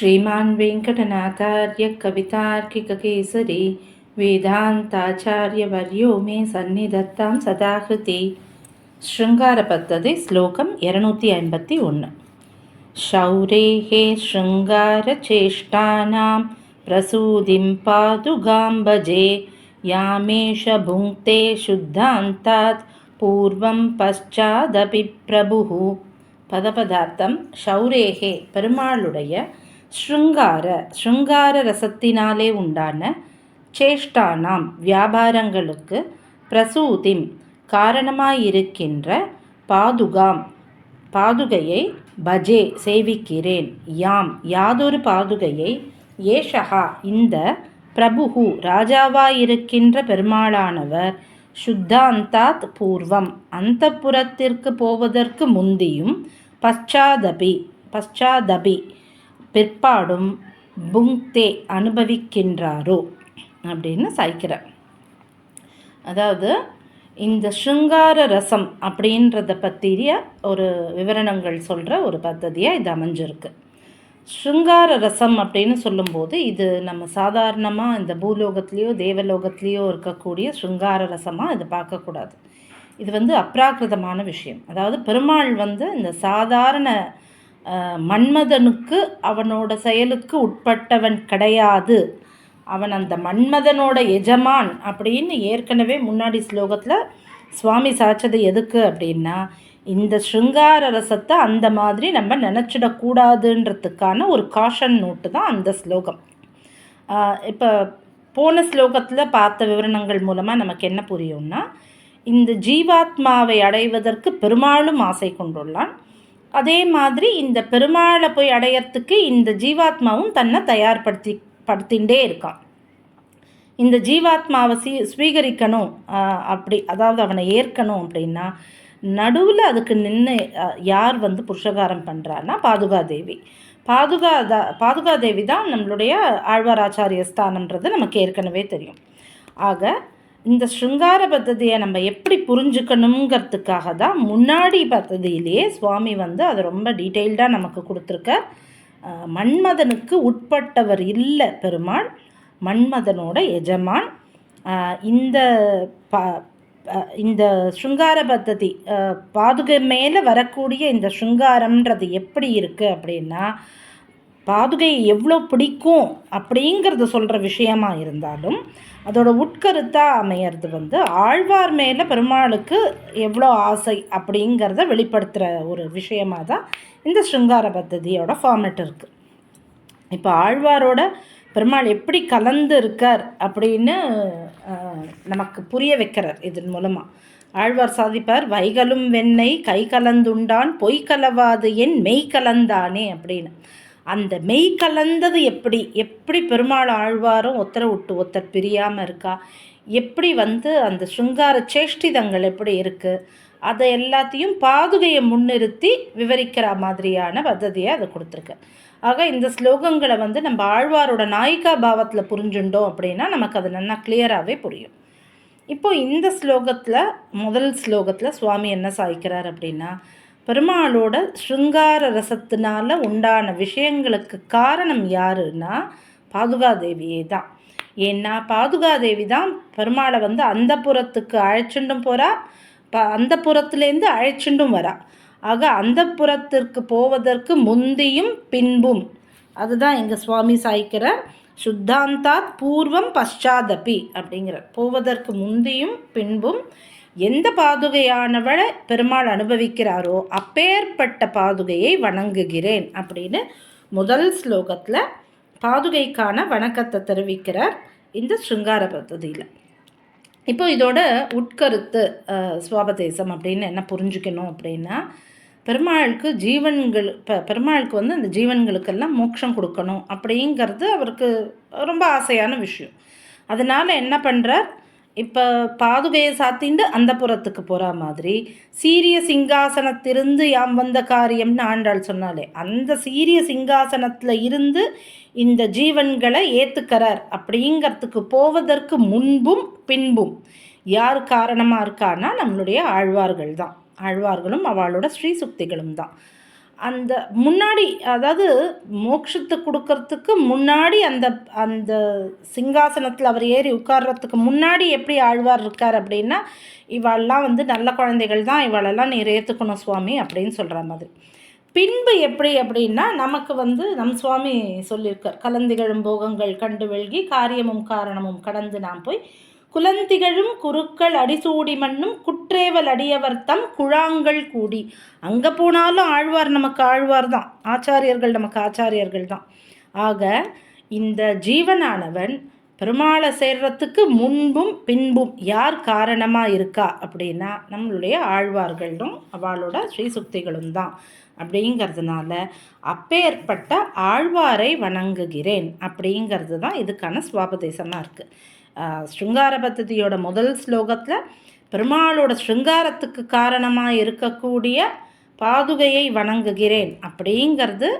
శ్రీమాన్ వెంకటనాథార్య కవితార్కికకేసరి వేదాంతాచార్యవర్యో మే సన్నిధత్తాం సదాహృతి శృంగార పద్ధతి శ్లోకం ఇరనూతి ఐంపత్తి ఒன்று शौरेः शृङ्गारचेष्टानां प्रसूदिं पादुगां भजे यामेष भुङ्क्ते शुद्धान्तात् पूर्वं पश्चादपि प्रभुः பதபதார்த்தம் ஷௌரேகே பெருமாளுடைய ஸ்ருங்கார ஸ்ருங்கார ரசத்தினாலே உண்டான சேஷ்டானாம் வியாபாரங்களுக்கு பிரசூதிம் காரணமாயிருக்கின்ற பாதுகாம் பாதுகையை பஜே சேவிக்கிறேன். யாம் யாதொரு பாதுகையை ஏஷகா இந்த பிரபுகு ராஜாவாயிருக்கின்ற பெருமாளானவர் சுத்தாந்தாத் பூர்வம் அந்த புறத்திற்கு போவதற்கு முந்தியும் பச்சாதபி பச்சாதபி பிற்பாடும் புங்தே அனுபவிக்கின்றாரோ அப்படின்னு சாய்க்கிறார் அதாவது இந்த ஸ்ருங்கார ரசம் அப்படின்றத பற்றிய ஒரு விவரணங்கள் சொல்கிற ஒரு பദ്ധதியாக இது அமைஞ்சிருக்கு. ஸ்ருங்கார ரசம் அப்படின்னு சொல்லும்போது இது நம்ம சாதாரணமாக இந்த பூலோகத்துலேயோ தேவலோகத்துலேயோ இருக்கக்கூடிய ஸ்ருங்கார ரசமாக இது பார்க்கக்கூடாது. இது வந்து அப்ராக்கிருதமான விஷயம். அதாவது பெருமாள் வந்து இந்த சாதாரண மன்மதனுக்கு அவனோட செயலுக்கு உட்பட்டவன் கிடையாது. அவன் அந்த மன்மதனோட எஜமான் அப்படின்னு ஏற்கனவே முன்னாடி ஸ்லோகத்தில் சுவாமி சாச்சது எதுக்கு அப்படின்னா இந்த ஸ்ருங்கார ரசத்தை அந்த மாதிரி நம்ம நினச்சிடக்கூடாதுன்றதுக்கான ஒரு காஷன் நோட்டு தான் அந்த ஸ்லோகம். இப்போ போன ஸ்லோகத்தில் பார்த்த விவரணங்கள் மூலமாக நமக்கு என்ன புரியும்னா இந்த ஜீவாத்மாவை அடைவதற்கு பெருமாளும் ஆசை கொண்டுள்ளான். அதே மாதிரி இந்த பெருமாளை போய் அடையறதுக்கு இந்த ஜீவாத்மாவும் தன்னை தயார்படுத்தி படுத்திகிட்டே இருக்கான். இந்த ஜீவாத்மாவை சீ ஸ்வீகரிக்கணும் அப்படி அதாவது அவனை ஏற்கணும் அப்படின்னா நடுவில் அதுக்கு நின்று யார் வந்து புருஷகாரம் பண்ணுறான்னா பாதுகாதேவி. பாதுகாதா பாதுகாதேவி தான் நம்மளுடைய ஆழ்வாராச்சாரிய ஸ்தானன்றது நமக்கு ஏற்கனவே தெரியும். ஆக இந்த ஸ்ருங்கார பத்ததியை நம்ம எப்படி புரிஞ்சுக்கணுங்கிறதுக்காக தான் முன்னாடி பத்ததியிலேயே சுவாமி வந்து அதை ரொம்ப டீட்டெயில்டாக நமக்கு கொடுத்துருக்க. மன்மதனுக்கு உட்பட்டவர் இல்லை பெருமாள் மன்மதனோட எஜமான். இந்த ப இந்த ஸ்ருங்கார பத்ததி பாதுகை மேலே வரக்கூடிய இந்த ஸ்ருங்காரம்ன்றது எப்படி இருக்குது அப்படின்னா பாதுகையை எவ்வளோ பிடிக்கும் அப்படிங்கிறத சொல்கிற விஷயமா இருந்தாலும் அதோட உட்கருத்தாக அமையிறது வந்து ஆழ்வார் மேலே பெருமாளுக்கு எவ்வளோ ஆசை அப்படிங்கிறத வெளிப்படுத்துகிற ஒரு விஷயமாக தான் இந்த ஸ்ருங்கார பத்ததியோட ஃபார்மேட் இருக்குது இப்போ ஆழ்வாரோட பெருமாள் எப்படி கலந்து இருக்கார் அப்படின்னு நமக்கு புரிய வைக்கிறார் இதன் மூலமாக ஆழ்வார் சாதிப்பார் வைகலும் வெண்ணெய் கை கலந்துண்டான் பொய் கலவாது என் மெய் கலந்தானே அப்படின்னு. அந்த மெய் கலந்தது எப்படி எப்படி பெருமாள் ஆழ்வாரும் ஒத்தரை விட்டு ஒத்தர் பிரியாமல் இருக்கா? எப்படி வந்து அந்த சுங்கார சேஷ்டிதங்கள் எப்படி இருக்குது அதை எல்லாத்தையும் பாதுகையை முன்னிறுத்தி விவரிக்கிற மாதிரியான பദ്ധதியை அதை கொடுத்துருக்கு. ஆக இந்த ஸ்லோகங்களை வந்து நம்ம ஆழ்வாரோட நாயிகா பாவத்தில் புரிஞ்சுட்டோம் அப்படின்னா நமக்கு அது நல்லா கிளியராகவே புரியும். இப்போ இந்த ஸ்லோகத்தில் முதல் ஸ்லோகத்தில் சுவாமி என்ன சாய்க்கிறார் அப்படின்னா பெருமாளோட ஸ்ருங்கார ரசத்தினால உண்டான விஷயங்களுக்கு காரணம் யாருன்னா பாதுகாதேவியே தான் ஏன்னா பாதுகாதேவி தான் பெருமாளை வந்து அந்த புறத்துக்கு அழைச்சுண்டும் போகிறா ப அந்த புறத்துலேருந்து அழைச்சுண்டும் வரா. ஆக அந்த புறத்திற்கு போவதற்கு முந்தியும் பின்பும். அதுதான் எங்கள் சுவாமி சாய்க்கிற சுத்தாந்தாத் பூர்வம் பஷாதபி அப்படிங்கிற. போவதற்கு முந்தியும் பின்பும் எந்த பாதுகையானவளை பெருமாள் அனுபவிக்கிறாரோ அப்பேற்பட்ட பாதுகையை வணங்குகிறேன் அப்படின்னு முதல் ஸ்லோகத்தில் பாதுகைக்கான வணக்கத்தை தெரிவிக்கிறார் இந்த ஸ்ருங்கார பகுதியில் இப்போ இதோட உட்கருத்து சுவாபதேசம் அப்படின்னு என்ன புரிஞ்சுக்கணும் அப்படின்னா பெருமாளுக்கு ஜீவன்கள் இப்போ பெருமாளுக்கு வந்து அந்த ஜீவன்களுக்கெல்லாம் மோட்சம் கொடுக்கணும் அப்படிங்கிறது அவருக்கு ரொம்ப ஆசையான விஷயம். அதனால் என்ன பண்ணுறார் இப்போ பாதுகையை சாத்திண்டு அந்த புறத்துக்கு போகிற மாதிரி சீரிய சிங்காசனத்திலிருந்து யாம் வந்த காரியம்னு ஆண்டாள் சொன்னாலே அந்த சீரிய சிங்காசனத்தில் இருந்து இந்த ஜீவன்களை ஏற்றுக்கிறார் அப்படிங்கிறதுக்கு போவதற்கு முன்பும் பின்பும் யார் காரணமாக இருக்கான்னா நம்மளுடைய ஆழ்வார்கள் தான் ஆழ்வார்களும் அவளோட ஸ்ரீ சுக்திகளும் தான் அந்த முன்னாடி அதாவது மோட்சத்தை கொடுக்கறதுக்கு முன்னாடி அந்த அந்த சிங்காசனத்தில் அவர் ஏறி உட்கார்றதுக்கு முன்னாடி எப்படி ஆழ்வார் இருக்கார் அப்படின்னா இவாளெல்லாம் வந்து நல்ல குழந்தைகள் தான் இவாளெல்லாம் நீர் ஏற்றுக்கணும் சுவாமி அப்படின்னு சொல்கிற மாதிரி. பின்பு எப்படி அப்படின்னா நமக்கு வந்து நம் சுவாமி சொல்லியிருக்கார் கலந்திகழும் போகங்கள் கண்டு வெல்கி காரியமும் காரணமும் கடந்து நாம் போய் குலந்திகழும் குருக்கள் அடிசூடி மண்ணும் குற்றேவல் அடியவர் தம் குழாங்கள் கூடி. அங்கே போனாலும் ஆழ்வார் நமக்கு ஆழ்வார் தான். ஆச்சாரியர்கள் நமக்கு ஆச்சாரியர்கள் தான். ஆக இந்த ஜீவனானவன் பெருமாளை சேர்றதுக்கு முன்பும் பின்பும் யார் காரணமாக இருக்கா அப்படின்னா நம்மளுடைய ஆழ்வார்களும் அவளோட ஸ்ரீசுக்திகளும் தான். அப்படிங்கிறதுனால அப்பேற்பட்ட ஆழ்வாரை வணங்குகிறேன் அப்படிங்கிறது தான் இதுக்கான சுவாபதேசமாக இருக்குது ஸ்ருங்கார பத்ததியோட முதல் ஸ்லோகத்தில் பெருமாளோட ஸ்ருங்காரத்துக்கு காரணமாக இருக்கக்கூடிய பாதுகையை வணங்குகிறேன் அப்படிங்கிறது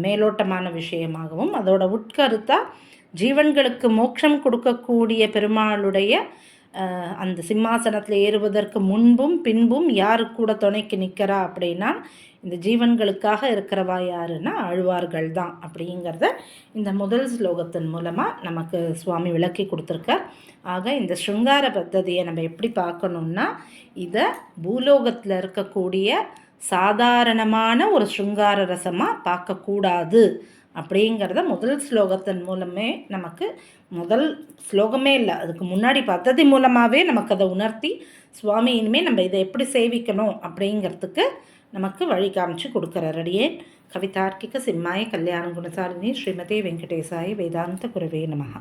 மேலோட்டமான விஷயமாகவும் அதோட உட்கருத்தாக ஜீவன்களுக்கு மோட்சம் கொடுக்கக்கூடிய பெருமாளுடைய அந்த சிம்மாசனத்தில் ஏறுவதற்கு முன்பும் பின்பும் யாரு கூட துணைக்கு நிற்கிறா அப்படின்னா இந்த ஜீவன்களுக்காக இருக்கிறவா யாருன்னா அழுவார்கள் தான் அப்படிங்கிறத இந்த முதல் ஸ்லோகத்தின் மூலமாக நமக்கு சுவாமி விளக்கி கொடுத்துருக்கார். ஆக இந்த ஸ்ருங்கார பத்ததியை நம்ம எப்படி பார்க்கணுன்னா இதை பூலோகத்தில் இருக்கக்கூடிய சாதாரணமான ஒரு ஸ்ருங்கார ரசமாக பார்க்கக்கூடாது அப்படிங்கிறத முதல் ஸ்லோகத்தின் மூலமே நமக்கு முதல் ஸ்லோகமே இல்லை. அதுக்கு முன்னாடி பத்ததி மூலமாகவே நமக்கு அதை உணர்த்தி சுவாமி இனிமேல் நம்ம இதை எப்படி சேவிக்கணும் அப்படிங்கிறதுக்கு நமக்கு வழி காமிச்சு கொடுக்குறார். அடியே கவிதார்க்கிக சிம்மாய கல்யாண குணசாலினி ஸ்ரீமதி வெங்கடேசாய வேதாந்த குரவே நமகா